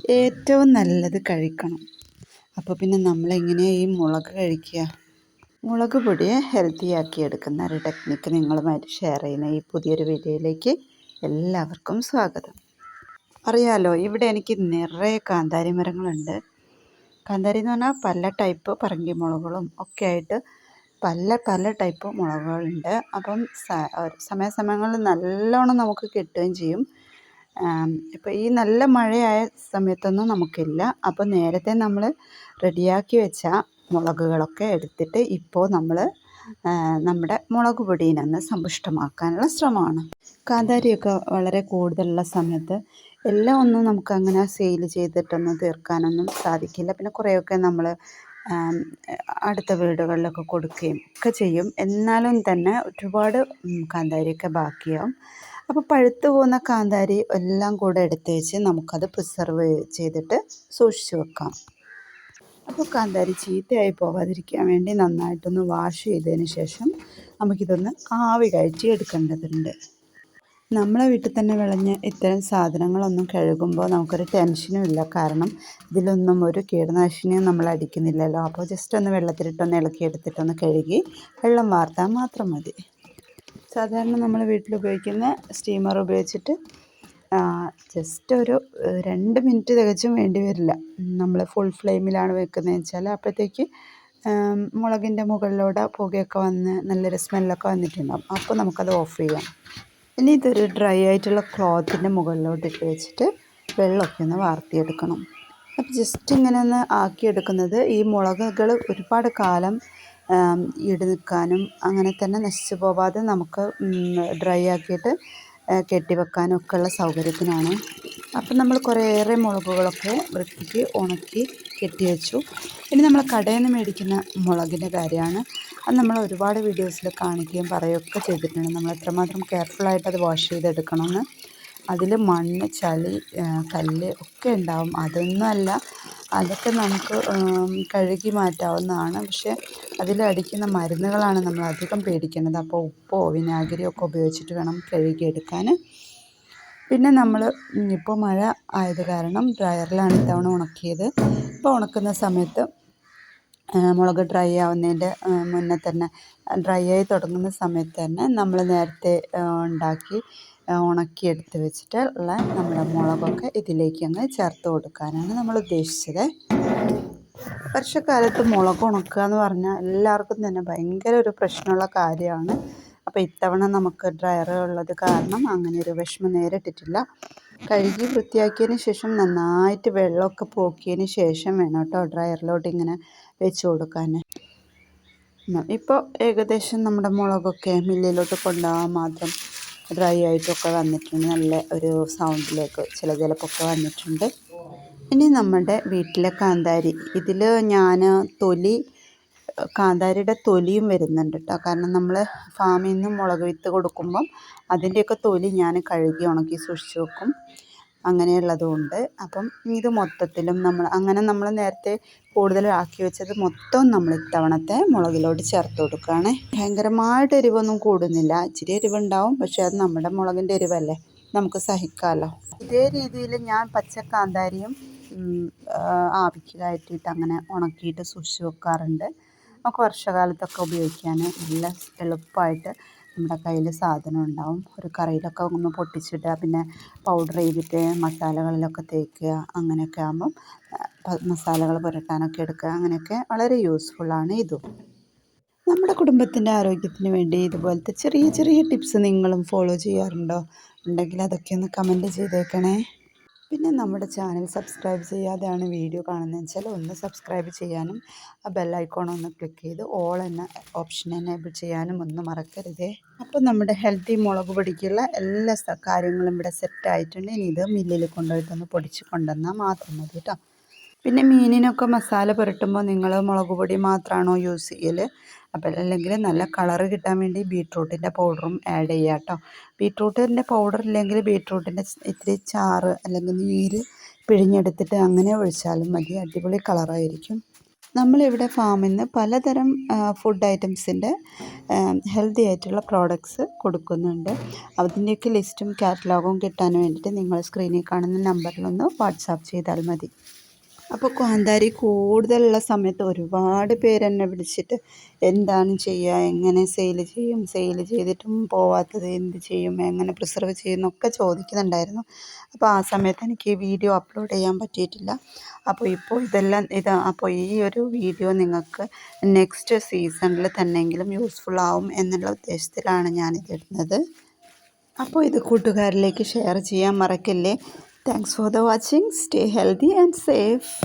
ഏറ്റവും നല്ലത് കഴിക്കണം. അപ്പോൾ പിന്നെ നമ്മളെങ്ങനെ ഈ മുളക് കഴിക്കുക? മുളക് പൊടിയെ ഹെൽത്തിയാക്കി എടുക്കുന്ന ഒരു ടെക്നിക്ക് നിങ്ങളുമായിട്ട് ഷെയർ ചെയ്യുന്ന ഈ പുതിയൊരു വീഡിയോയിലേക്ക് എല്ലാവർക്കും സ്വാഗതം. അറിയാലോ ഇവിടെ എനിക്ക് നിറയെ കാന്താരി മരങ്ങളുണ്ട്. കാന്താരി എന്ന് പറഞ്ഞാൽ പല ടൈപ്പ് പറങ്കി മുളകുകളും ഒക്കെ ആയിട്ട് പല പല ടൈപ്പ് മുളകുകളുണ്ട്. അപ്പം സമയാസമയങ്ങളിൽ നല്ലോണം നമുക്ക് കിട്ടുകയും ചെയ്യും. ഇപ്പോൾ ഈ നല്ല മഴയായ സമയത്തൊന്നും നമുക്കില്ല. അപ്പോൾ നേരത്തെ നമ്മൾ റെഡിയാക്കി വെച്ച മുളകുകളൊക്കെ എടുത്തിട്ട് ഇപ്പോൾ നമ്മൾ നമ്മുടെ മുളക് പൊടിയിനൊന്ന് സമ്പുഷ്ടമാക്കാനുള്ള ശ്രമമാണ്. കാന്താരിയൊക്കെ വളരെ കൂടുതലുള്ള സമയത്ത് എല്ലാം ഒന്നും നമുക്ക് അങ്ങനെ സെയിൽ ചെയ്തിട്ടൊന്നും തീർക്കാനൊന്നും സാധിക്കില്ല. പിന്നെ കുറേയൊക്കെ നമ്മൾ അടുത്ത വീടുകളിലൊക്കെ കൊടുക്കുകയും ഒക്കെ ചെയ്യും. എന്നാലും തന്നെ ഒരുപാട് കാന്താരിയൊക്കെ ബാക്കിയാവും. അപ്പോൾ പഴുത്തു പോകുന്ന കാന്താരി എല്ലാം കൂടെ എടുത്ത് വെച്ച് നമുക്കത് പ്രിസർവ് ചെയ്തിട്ട് സൂക്ഷിച്ചു വെക്കാം. അപ്പോൾ കാന്താരി ചീത്തയായി പോകാതിരിക്കാൻ വേണ്ടി നന്നായിട്ടൊന്ന് വാഷ് ചെയ്തതിന് ശേഷം നമുക്കിതൊന്ന് ആവി കഴിച്ച് എടുക്കേണ്ടതുണ്ട്. നമ്മളെ വീട്ടിൽ തന്നെ വിളഞ്ഞ ഇത്തരം സാധനങ്ങളൊന്നും കഴുകുമ്പോൾ നമുക്കൊരു ടെൻഷനും ഇല്ല. കാരണം ഇതിലൊന്നും ഒരു കീടനാശിനിയും നമ്മൾ അടിക്കുന്നില്ലല്ലോ. അപ്പോൾ ജസ്റ്റ് ഒന്ന് വെള്ളത്തിലിട്ടൊന്ന് ഇളക്കി എടുത്തിട്ടൊന്ന് കഴുകി വെള്ളം വാർത്താൽ മാത്രം മതി. സാധാരണ നമ്മൾ വീട്ടിൽ ഉപയോഗിക്കുന്ന സ്റ്റീമർ ഉപയോഗിച്ചിട്ട് ജസ്റ്റ് ഒരു രണ്ട് മിനിറ്റ് തികച്ചും വേണ്ടി വരില്ല. നമ്മൾ ഫുൾ ഫ്ലെയിമിലാണ് വെക്കുന്നത് വെച്ചാൽ അപ്പോഴത്തേക്ക് മുളകിന്റെ മുകളിലൂടെ പുകയൊക്കെ വന്ന് നല്ലൊരു സ്മെല്ലൊക്കെ വന്നിട്ടുണ്ടാകും അപ്പോൾ നമുക്കത് ഓഫ് ചെയ്യാം. ഇനി ഇതൊരു ഡ്രൈ ആയിട്ടുള്ള ക്ലോത്തിന്റെ മുകളിലോട്ട് ഇട്ട് വെച്ചിട്ട് വെള്ളമൊക്കെ ഒന്ന് വാർത്തിയെടുക്കണം. അപ്പോൾ ജസ്റ്റ് ഇങ്ങനെ ഒന്ന് ആക്കിയെടുക്കുന്നത് ഈ മുളകുകൾ ഒരുപാട് കാലം ഈട് നിൽക്കാനും അങ്ങനെ തന്നെ നശിച്ചു പോവാതെ നമുക്ക് ഡ്രൈ ആക്കിയിട്ട് കെട്ടി ഒക്കെ ഉള്ള സൗകര്യത്തിനാണ്. അപ്പം നമ്മൾ കുറേയേറെ മുളകുകളൊക്കെ വൃത്തിക്ക് ഉണക്കി കെട്ടി വെച്ചു. ഇനി നമ്മൾ കടയിൽ നിന്ന് മേടിക്കുന്ന മുളകിന്റെ കാര്യമാണ്. അത് നമ്മൾ ഒരുപാട് വീഡിയോസിൽ കാണിക്കുകയും പറയുകയൊക്കെ ചെയ്തിട്ടുണ്ട്. നമ്മൾ എത്രമാത്രം കെയർഫുള്ളായിട്ട് അത് വാഷ് ചെയ്തെടുക്കണമെന്ന്. അതിൽ മണ്ണ് ചളി കല്ല് ഒക്കെ ഉണ്ടാവും. അതൊന്നുമല്ല അതൊക്കെ നമുക്ക് കഴുകി മാറ്റാവുന്നതാണ്. പക്ഷേ അതിലടിക്കുന്ന മരുന്നുകളാണ് നമ്മൾ അധികം പേടിക്കേണ്ടത്. അപ്പോൾ ഉപ്പോ വിനാഗിരിയോ ഒക്കെ ഉപയോഗിച്ചിട്ട് വേണം കഴുകിയെടുക്കാൻ പിന്നെ നമ്മൾ ഇപ്പോൾ മഴ ആയത് കാരണം ഡ്രയറിലാണ് ഇത്തവണ ഉണക്കിയത്. ഇപ്പോൾ ഉണക്കുന്ന സമയത്ത് മുളക് ഡ്രൈ ആവുന്നതിന്റെ മുന്നേ തന്നെ ഡ്രൈ ആയി തുടങ്ങുന്ന സമയത്ത് തന്നെ നമ്മൾ നേരത്തെ ഉണ്ടാക്കി ഉണക്കി എടുത്ത് വെച്ചിട്ട് ഉള്ള നമ്മുടെ മുളകൊക്കെ ഇതിലേക്ക് അങ്ങ് ചേർത്ത് കൊടുക്കാനാണ് നമ്മൾ ഉദ്ദേശിച്ചത്. വർഷക്കാലത്ത് മുളക് ഉണക്കുക എന്ന് പറഞ്ഞാൽ എല്ലാവർക്കും തന്നെ ഭയങ്കര ഒരു പ്രശ്നമുള്ള കാര്യമാണ്. അപ്പോൾ ഇത്തവണ നമുക്ക് ഡ്രയർ ഉള്ളത് കാരണം അങ്ങനെ ഒരു വിഷമം നേരിട്ടിട്ടില്ല. കഴുകി വൃത്തിയാക്കിയതിന് ശേഷം നന്നായിട്ട് വെള്ളമൊക്കെ പോക്കിയതിന് ശേഷം വേണം കേട്ടോ ഡ്രയറിലോട്ട് ഇങ്ങനെ വെച്ച് കൊടുക്കാൻ. ഇപ്പോൾ ഏകദേശം നമ്മുടെ മുളകൊക്കെ മില്ലിലോട്ട് കൊണ്ടുപോകാൻ മാത്രം ഡ്രൈ ആയിട്ടൊക്കെ വന്നിട്ടുണ്ട്. നല്ല ഒരു സൗണ്ടിലേക്ക് ചില ചിലപ്പൊക്കെ വന്നിട്ടുണ്ട്. ഇനി നമ്മുടെ വീട്ടിലെ കാന്താരി. ഇതിൽ ഞാൻ തൊലി കാന്താരിയുടെ തൊലിയും വരുന്നുണ്ട് കേട്ടോ കാരണം നമ്മൾ ഫാമിൽ നിന്ന് മുളക് വിത്ത് കൊടുക്കുമ്പം അതിന്റെയൊക്കെ തൊലി ഞാൻ കഴുകി ഉണക്കി സൂക്ഷിച്ച് വെക്കും. അങ്ങനെയുള്ളതുകൊണ്ട് അപ്പം ഇത് മൊത്തത്തിലും നമ്മൾ അങ്ങനെ നമ്മൾ നേരത്തെ കൂടുതൽ ആക്കി വെച്ചത് മൊത്തം നമ്മൾ ഇത്തവണത്തെ മുളകിലോട്ട് ചേർത്ത് കൊടുക്കുകയാണ്. ഭയങ്കരമായിട്ട് എരിവൊന്നും കൂടുന്നില്ല. ഇച്ചിരി എരിവുണ്ടാവും പക്ഷേ അത് നമ്മുടെ മുളകിന്റെ എരിവല്ലേ? നമുക്ക് സഹിക്കാമല്ലോ. ഇതേ രീതിയിൽ ഞാൻ പച്ചക്കാന്താരിയും ആവിക്ക് കയറ്റിയിട്ട് അങ്ങനെ ഉണക്കിയിട്ട് സൂക്ഷിച്ച് വെക്കാറുണ്ട്. നമുക്ക് വർഷകാലത്തൊക്കെ ഉപയോഗിക്കാൻ നല്ല എളുപ്പമായിട്ട് നമ്മുടെ കയ്യിൽ സാധനം ഉണ്ടാവും. ഒരു കറിയിലൊക്കെ ഒന്ന് പൊട്ടിച്ചിടുക പിന്നെ പൗഡർ ചെയ്തിട്ട് മസാലകളിലൊക്കെ തേക്കുക അങ്ങനെയൊക്കെ ആകുമ്പം മസാലകൾ പുരട്ടാനൊക്കെ എടുക്കുക അങ്ങനെയൊക്കെ വളരെ യൂസ്ഫുള്ളാണ് ഇതും. നമ്മുടെ കുടുംബത്തിന്റെ ആരോഗ്യത്തിന് വേണ്ടി ഇതുപോലത്തെ ചെറിയ ചെറിയ ടിപ്സ് നിങ്ങളും ഫോളോ ചെയ്യാറുണ്ടോ? ഉണ്ടെങ്കിൽ അതൊക്കെ ഒന്ന് കമന്റ് ചെയ്തേക്കണേ. പിന്നെ നമ്മുടെ ചാനൽ സബ്സ്ക്രൈബ് ചെയ്യാതെയാണ് വീഡിയോ കാണുന്നതെന്ന് വെച്ചാൽ ഒന്ന് സബ്സ്ക്രൈബ് ചെയ്യാനും ആ ബെല്ലൈക്കോൺ ഒന്ന് ക്ലിക്ക് ചെയ്ത് ഓൾ എന്ന ഓപ്ഷൻ എനേബിൾ ചെയ്യാനും ഒന്നും മറക്കരുതേ. അപ്പോൾ നമ്മുടെ ഹെൽത്തി മുളക് പൊടിക്കുള്ള എല്ലാ കാര്യങ്ങളും ഇവിടെ സെറ്റ് ആയിട്ടുണ്ട്. ഇനി ഇത് മില്ലിൽ കൊണ്ടുപോയിട്ടൊന്ന് പൊടിച്ച് കൊണ്ടുവന്നാൽ മാത്രം മതി കേട്ടോ. പിന്നെ മീനിനൊക്കെ മസാല പുരട്ടുമ്പോൾ നിങ്ങൾ മുളക് പൊടി മാത്രമാണോ യൂസ് ചെയ്യൽ അപ്പോൾ അല്ലെങ്കിൽ നല്ല കളറ് കിട്ടാൻ വേണ്ടി ബീട്രൂട്ടിന്റെ പൗഡറും ആഡ് ചെയ്യുക കേട്ടോ. ബീട്രൂട്ടിന്റെ പൗഡർ ഇല്ലെങ്കിൽ ബീട്രൂട്ടിന്റെ ഇത്തിരി ചാറ് അല്ലെങ്കിൽ നീര് പിഴിഞ്ഞെടുത്തിട്ട് അങ്ങനെ ഒഴിച്ചാലും മതി. അടിപൊളി കളറായിരിക്കും നമ്മളിവിടെ ഫാമിൽ നിന്ന് പലതരം ഫുഡ് ഐറ്റംസിന്റെ ഹെൽത്തി ആയിട്ടുള്ള പ്രോഡക്ട്സ് കൊടുക്കുന്നുണ്ട്. അതിന്റെയൊക്കെ ലിസ്റ്റും കാറ്റലോഗും കിട്ടാൻ വേണ്ടിയിട്ട് നിങ്ങൾ സ്ക്രീനിൽ കാണുന്ന നമ്പറിലൊന്ന് വാട്സാപ്പ് ചെയ്താൽ മതി. അപ്പോൾ കാന്താരി കൂടുതലുള്ള സമയത്ത് ഒരുപാട് പേരെന്നെ വിളിച്ചിട്ട് എന്താണ് ചെയ്യുക എങ്ങനെ സെയിൽ ചെയ്യും സെയിൽ ചെയ്തിട്ടും പോവാത്തത് എന്ത് ചെയ്യും എങ്ങനെ പ്രിസർവ് ചെയ്യും എന്നൊക്കെ ചോദിക്കുന്നുണ്ടായിരുന്നു. അപ്പോൾ ആ സമയത്ത് എനിക്ക് വീഡിയോ അപ്ലോഡ് ചെയ്യാൻ പറ്റിയിട്ടില്ല. അപ്പോൾ ഇപ്പോൾ ഇതെല്ലാം ഇത് അപ്പോൾ ഈ ഒരു വീഡിയോ നിങ്ങൾക്ക് നെക്സ്റ്റ് സീസണിൽ തന്നെങ്കിലും യൂസ്ഫുൾ ആവും എന്നുള്ള ഉദ്ദേശത്തിലാണ് ഞാനിത് ഇടുന്നത് അപ്പോൾ ഇത് കൂട്ടുകാരിലേക്ക് ഷെയർ ചെയ്യാൻ മറക്കല്ലേ? Thanks for the watching. Stay healthy and safe.